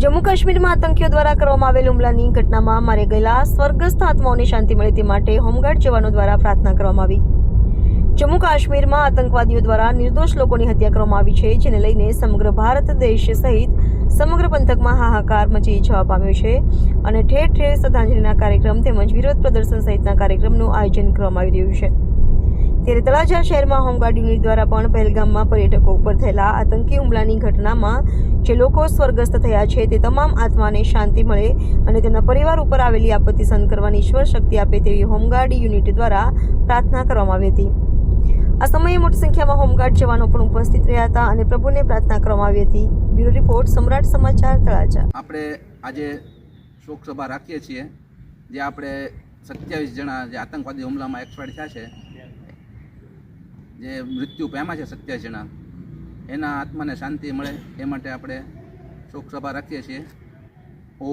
જમ્મુ કાશ્મીરમાં આતંકીઓ દ્વારા કરવામાં આવેલ હુમલાની ઘટનામાં મારે ગયેલા સ્વર્ગસ્થ આત્માઓને શાંતિ મળે તે માટે હોમગાર્ડ જવાનો દ્વારા પ્રાર્થના કરવામાં આવી. જમ્મુ કાશ્મીરમાં આતંકવાદીઓ દ્વારા નિર્દોષ લોકોની હત્યા કરવામાં આવી છે, જેને લઈને સમગ્ર ભારત દેશ સહિત સમગ્ર પંથકમાં હાહાકાર મચી જવા પામ્યો છે અને ઠેર ઠેર શ્રદ્ધાંજલિના કાર્યક્રમ તેમજ વિરોધ પ્રદર્શન સહિતના કાર્યક્રમનું આયોજન કરવામાં આવી રહ્યું છે. ત્યારે તળાજા શહેરમાં હોમગાર્ડ યુનિટ દ્વારા પણ પહેલગામમાં પર્યટકો ઉપર થયેલા આતંકી હુમલાની ઘટનામાં જે લોકો સ્વર્ગસ્થ થયા છે તે તમામ આત્માને શાંતિ મળે અને તેમના પરિવાર ઉપર આવેલી આપત્તિ સહન કરવાની ઈશ્વર શક્તિ આપે તેવી હોમગાર્ડ યુનિટ દ્વારા પ્રાર્થના કરવામાં આવી હતી. આ સમયે મોટી સંખ્યામાં હોમગાર્ડ જવાનો પણ ઉપસ્થિત રહ્યા હતા અને પ્રભુને પ્રાર્થના કરવામાં આવી હતી. બ્યુરો રિપોર્ટ, સમ્રાટ સમાચાર, તળાજા. આપણે આજે શોક સભા રાખીએ છીએ, જે આપણે સત્યાવીસ જણા જે આતંકવાદી હુમલામાં એક્સપાયર થયા છે, જે મૃત્યુ પામ્યા છે સત્યાવીસ જણા. એના આત્માને શાંતિ મળે એ માટે આપણે શોક સભા રાખીએ છીએ. ઓ